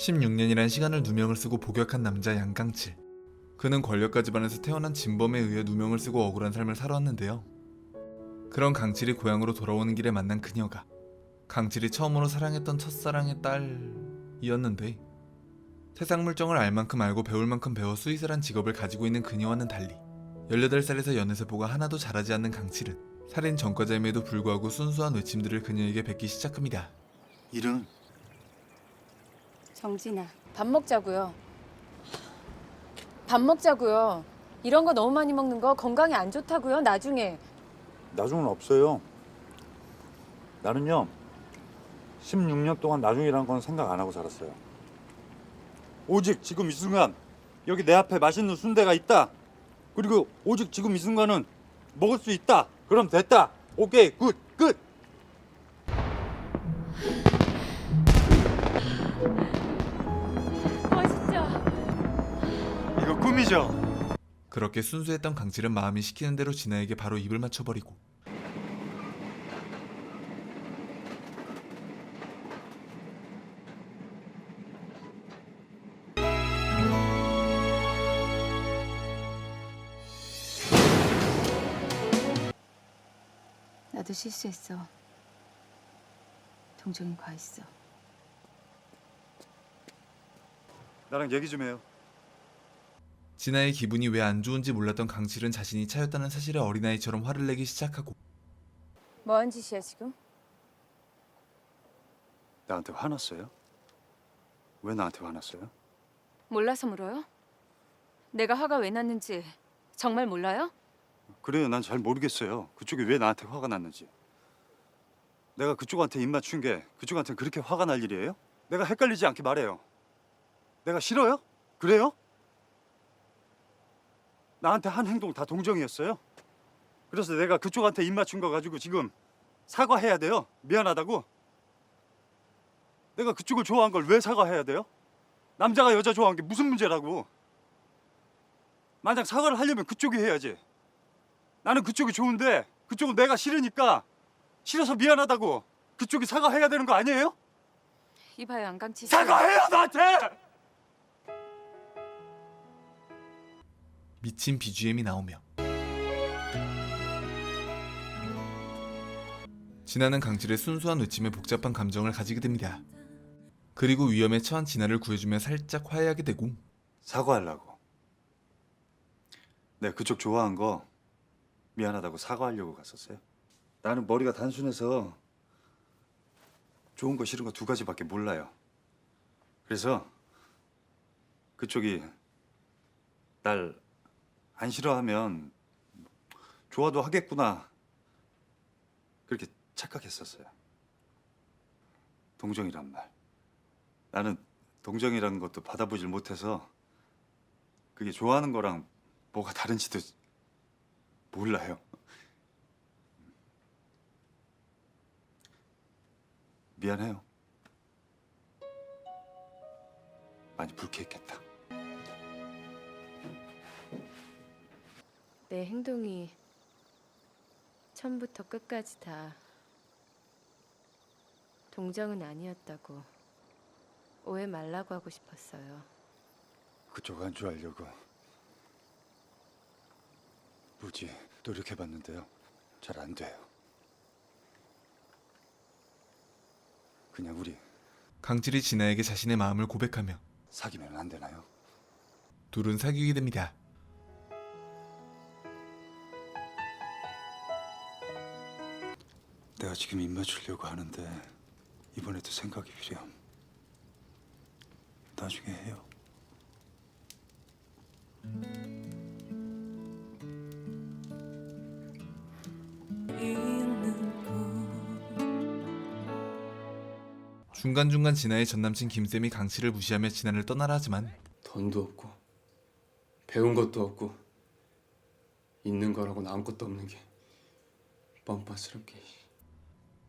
16년이란 시간을 누명을 쓰고 복역한 남자 양강칠. 그는 권력가 집안에서 태어난 진범에 의해 누명을 쓰고 억울한 삶을 살아왔는데요. 그런 강칠이 고향으로 돌아오는 길에 만난 그녀가 강칠이 처음으로 사랑했던 첫사랑의 딸이었는데 세상 물정을 알 만큼 알고 배울 만큼 배워 수의사란 직업을 가지고 있는 그녀와는 달리 18살에서 연애세포가 하나도 자라지 않는 강칠은 살인 전과자임에도 불구하고 순수한 외침들을 그녀에게 뱉기 시작합니다. 이름 정진아, 밥 먹자고요. 밥 먹자고요. 이런 거 너무 많이 먹는 거 건강에 안 좋다고요. 나중에 나중은 없어요. 나는요 16년 동안 나중이라는 건 생각 안 하고 살았어요. 오직 지금 이 순간 여기 내 앞에 맛있는 순대가 있다. 그리고 오직 지금 이 순간은 먹을 수 있다. 그럼 됐다. 오케이 굿 끝. 그렇게 순수했던 강칠은 마음이 시키는 대로 진아에게 바로 입을 맞춰버리고 나도 실수했어. 동정이 과했어. 나랑 얘기 좀 해요. 진아의 기분이 왜 안 좋은지 몰랐던 강칠은 자신이 차였다는 사실에 어린아이처럼 화를 내기 시작하고 뭐한 짓이야 지금? 나한테 화났어요? 왜 나한테 화났어요? 몰라서 물어요? 내가 화가 왜 났는지 정말 몰라요? 그래요. 난 잘 모르겠어요. 그쪽이 왜 나한테 화가 났는지. 내가 그쪽한테 입 맞춘 게 그쪽한테 그렇게 화가 날 일이에요? 내가 헷갈리지 않게 말해요. 내가 싫어요? 그래요? 나한테 한 행동 다 동정이었어요? 그래서 내가 그쪽한테 입 맞춘 거 가지고 지금 사과해야 돼요. 미안하다고. 내가 그쪽을 좋아한 걸 왜 사과해야 돼요? 남자가 여자 좋아한 게 무슨 문제라고? 만약 사과를 하려면 그쪽이 해야지. 나는 그쪽이 좋은데 그쪽은 내가 싫으니까 싫어서 미안하다고 그쪽이 사과해야 되는 거 아니에요? 이봐요 안강치 씨. 사과해요 나한테! 미친 BGM이 나오며 진아는 강칠의 순수한 외침에 복잡한 감정을 가지게 됩니다. 그리고 위험에 처한 진아를 구해주며 살짝 화해하게 되고 사과하려고. 내가 그쪽 좋아한 거 미안하다고 사과하려고 갔었어요. 나는 머리가 단순해서 좋은 거 싫은 거 두 가지밖에 몰라요. 그래서 그쪽이 날 안 싫어하면 좋아도 하겠구나 그렇게 착각했었어요. 동정이란 말. 나는 동정이라는 것도 받아보질 못해서 그게 좋아하는 거랑 뭐가 다른지도 몰라요. 미안해요. 많이 불쾌했겠다. 내 행동이 처음부터 끝까지 다 동정은 아니었다고 오해 말라고 하고 싶었어요. 그쪽 안 좋아하려고 무지 노력해봤는데요. 잘 안 돼요. 그냥 우리 강칠이 진아에게 자신의 마음을 고백하며 사귀면 안 되나요? 둘은 사귀게 됩니다. 내가 지금 입 맞추려고 하는데 이번에도 생각이 필요함. 나중에 해요. 중간중간 진아의 전남친 김쌤이 강칠을 무시하며 진아를 떠나라 하지만 돈도 없고 배운 것도 없고 있는 거라고는 아무것도 없는 게 뻔뻔스럽게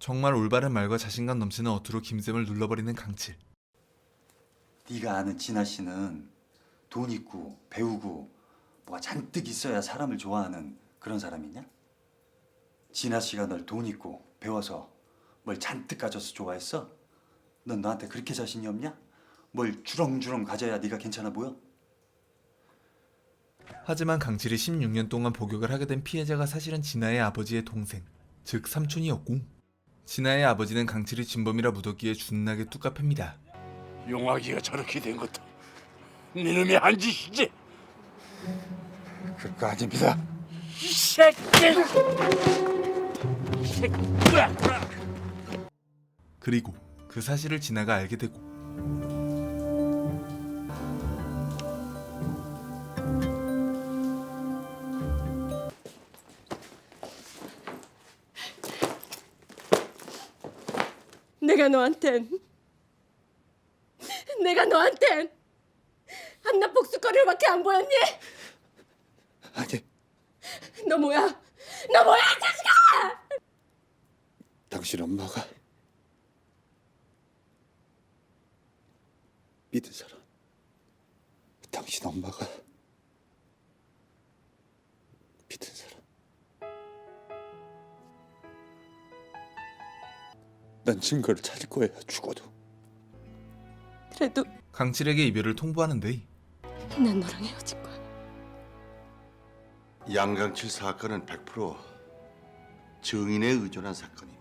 정말 올바른 말과 자신감 넘치는 어투로 김쌤을 눌러버리는 강칠. 네가 아는 진아 씨는 돈 있고 배우고 뭐가 잔뜩 있어야 사람을 좋아하는 그런 사람이냐? 진아 씨가 널 돈 있고 배워서 뭘 잔뜩 가져서 좋아했어? 넌 너한테 그렇게 자신이 없냐? 뭘 주렁주렁 가져야 네가 괜찮아 보여? 하지만 강칠이 16년 동안 복역을 하게 된 피해자가 사실은 진아의 아버지의 동생, 즉 삼촌이었고 진아의 아버지는 강칠이 진범이라 묻었기에 준나게 뚝갑합니다. 용화기가 저렇게 된 것도 니놈의 한 짓이지 그거 아닙니다. 이 새끼 이 새끼야 그리고 그 사실을 진아가 알게 되고 내가 너한텐 내가 너한텐 한낱 복수거리로밖에 안 보였니? 아니, 너 뭐야? 너 뭐야, 이 자식아! 당신 엄마가 믿은 사람. 당신 엄마가 난 증거를 찾을 거예요. 죽어도. 그래도 강칠에게 이별을 통보하는데 난 너랑 헤어질 거야. 양강칠 사건은 100% 증인에 의존한 사건입니다.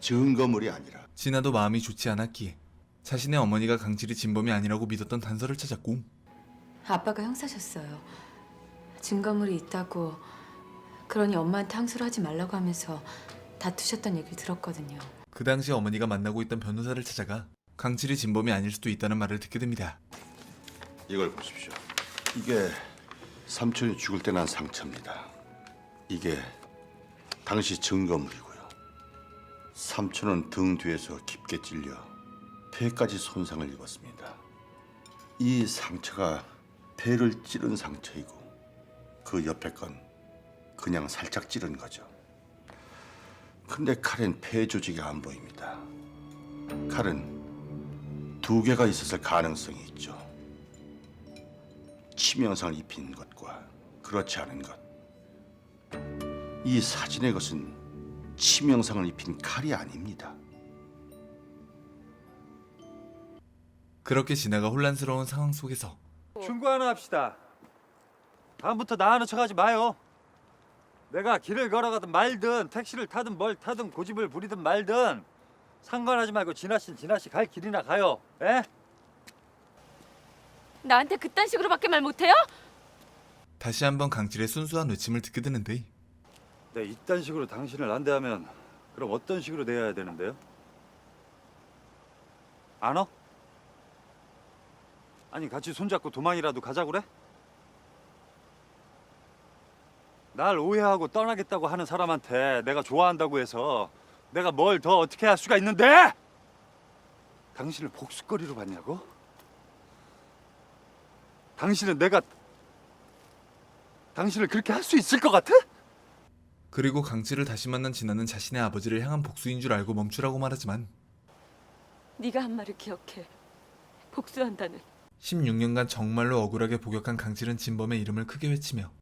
증거물이 아니라 진아도 마음이 좋지 않았기에 자신의 어머니가 강칠이 진범이 아니라고 믿었던 단서를 찾았고 아빠가 형사셨어요. 증거물이 있다고 그러니 엄마한테 항소를 하지 말라고 하면서 다투셨던 얘기를 들었거든요. 그 당시 어머니가 만나고 있던 변호사를 찾아가 강칠이 진범이 아닐 수도 있다는 말을 듣게 됩니다. 이걸 보십시오. 이게 삼촌이 죽을 때 난 상처입니다. 이게 당시 증거물이고요. 삼촌은 등 뒤에서 깊게 찔려 폐까지 손상을 입었습니다. 이 상처가 폐를 찌른 상처이고 그 옆에 건 그냥 살짝 찌른 거죠. 근데 칼엔 폐 조직이 안 보입니다. 칼은 두 개가 있었을 가능성이 있죠. 치명상을 입힌 것과 그렇지 않은 것. 이 사진의 것은 치명상을 입힌 칼이 아닙니다. 그렇게 진아가 혼란스러운 상황 속에서 충고 하나 합시다. 다음부터 나 하는 척하지 마요. 내가 길을 걸어가든 말든 택시를 타든 뭘 타든 고집을 부리든 말든 상관하지 말고 진아 씨는 진아 씨 갈 길이나 가요. 예? 나한테 그딴 식으로밖에 말 못해요? 다시 한번 강칠의 순수한 외침을 듣게 되는데 네, 이딴 식으로 당신을 안대하면 그럼 어떤 식으로 대해야 되는데요? 안 와? 아니 같이 손잡고 도망이라도 가자 그래? 날 오해하고 떠나겠다고 하는 사람한테 내가 좋아한다고 해서 내가 뭘 더 어떻게 할 수가 있는데? 당신을 복수거리로 봤냐고? 당신은 내가 당신을 그렇게 할 수 있을 것 같아? 그리고 강칠을 다시 만난 진아는 자신의 아버지를 향한 복수인 줄 알고 멈추라고 말하지만 네가 한 말을 기억해. 복수한다는. 16년간 정말로 억울하게 복역한 강칠은 진범의 이름을 크게 외치며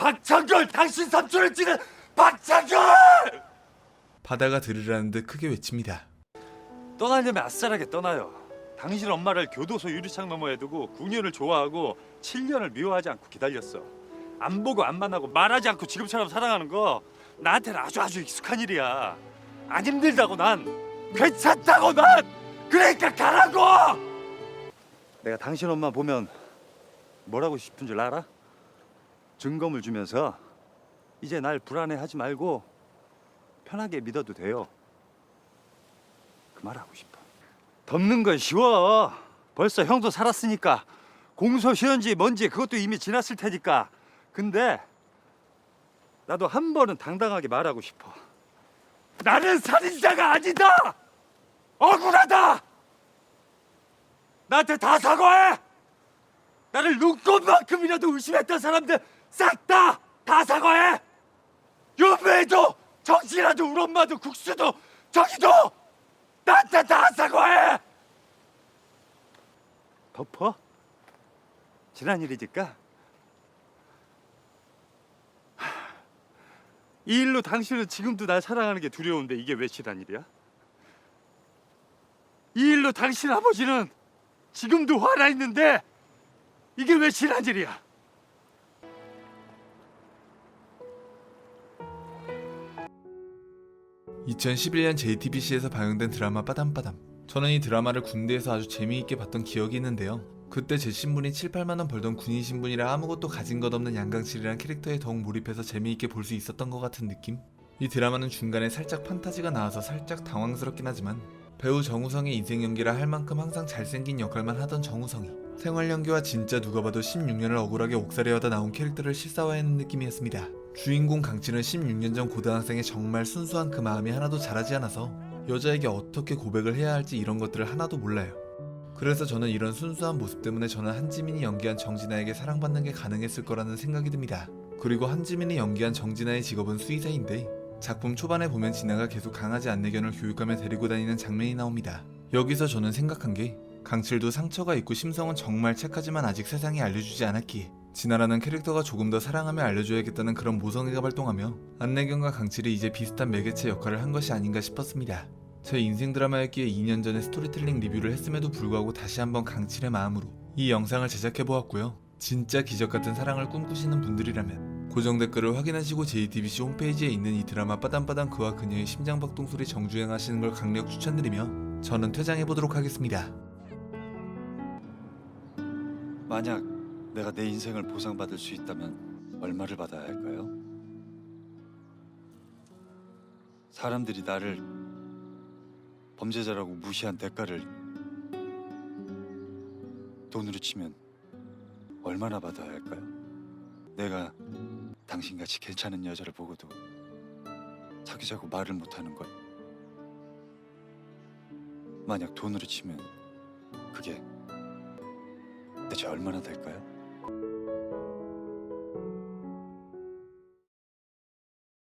박창걸 당신 삼촌을 찌는 박창걸 바다가 들으라는 듯 크게 외칩니다. 떠나려면 아싸라게 떠나요. 당신 엄마를 교도소 유리창 너머에 두고 9년을 좋아하고 7년을 미워하지 않고 기다렸어. 안 보고 안 만나고 말하지 않고 지금처럼 사랑하는 거 나한테는 아주 아주 익숙한 일이야. 안 힘들다고 난 괜찮다고 난! 그러니까 가라고! 내가 당신 엄마 보면 뭐라고 싶은 줄 알아? 증거물 주면서 이제 날 불안해하지 말고 편하게 믿어도 돼요. 그 말하고 싶어. 덮는 건 쉬워. 벌써 형도 살았으니까 공소시효인지 뭔지 그것도 이미 지났을 테니까. 근데 나도 한 번은 당당하게 말하고 싶어. 나는 살인자가 아니다. 억울하다. 나한테 다 사과해. 나를 눈꽃만큼이라도 의심했던 사람들 싹 다 다 사과해. 유배도 정신이라도 우리 엄마도 국수도 저기도 나한테 다 사과해. 덮어? 지난 일이니까. 하, 이 일로 당신은 지금도 날 사랑하는 게 두려운데 이게 왜 지난 일이야? 이 일로 당신 아버지는 지금도 화나 있는데 이게 왜 지난질이야? 2011년 JTBC에서 방영된 드라마 빠담빠담. 저는 이 드라마를 군대에서 아주 재미있게 봤던 기억이 있는데요. 그때 제 신분이 7, 8만 원 벌던 군인 신분이라 아무것도 가진 것 없는 양강칠이라는 캐릭터에 더욱 몰입해서 재미있게 볼 수 있었던 것 같은 느낌? 이 드라마는 중간에 살짝 판타지가 나와서 살짝 당황스럽긴 하지만 배우 정우성의 인생 연기라 할 만큼 항상 잘생긴 역할만 하던 정우성이 생활 연기와 진짜 누가 봐도 16년을 억울하게 옥살이하다 나온 캐릭터를 실사화해낸 느낌이었습니다. 주인공 강칠은 16년 전 고등학생의 정말 순수한 그 마음이 하나도 자라지 않아서 여자에게 어떻게 고백을 해야 할지 이런 것들을 하나도 몰라요. 그래서 저는 이런 순수한 모습 때문에 저는 한지민이 연기한 정진아에게 사랑받는 게 가능했을 거라는 생각이 듭니다. 그리고 한지민이 연기한 정진아의 직업은 수의사인데 작품 초반에 보면 진아가 계속 강아지 안내견을 교육하며 데리고 다니는 장면이 나옵니다. 여기서 저는 생각한 게 강칠도 상처가 있고 심성은 정말 착하지만 아직 세상에 알려주지 않았기에 진아라는 캐릭터가 조금 더 사랑하며 알려줘야겠다는 그런 모성애가 발동하며 안내견과 강칠이 이제 비슷한 매개체 역할을 한 것이 아닌가 싶었습니다. 제 인생 드라마였기에 2년 전에 스토리텔링 리뷰를 했음에도 불구하고 다시 한번 강칠의 마음으로 이 영상을 제작해 보았고요. 진짜 기적 같은 사랑을 꿈꾸시는 분들이라면 고정 댓글을 확인하시고 JTBC 홈페이지에 있는 이 드라마 빠담빠담 그와 그녀의 심장박동 소리 정주행 하시는 걸 강력 추천드리며 저는 퇴장해 보도록 하겠습니다. 만약 내가 내 인생을 보상받을 수 있다면 얼마를 받아야 할까요? 사람들이 나를 범죄자라고 무시한 대가를 돈으로 치면 얼마나 받아야 할까요? 내가 당신같이 괜찮은 여자를 보고도 사귀자고 말을 못하는 것 만약 돈으로 치면 그게 대체 얼마나 될까요?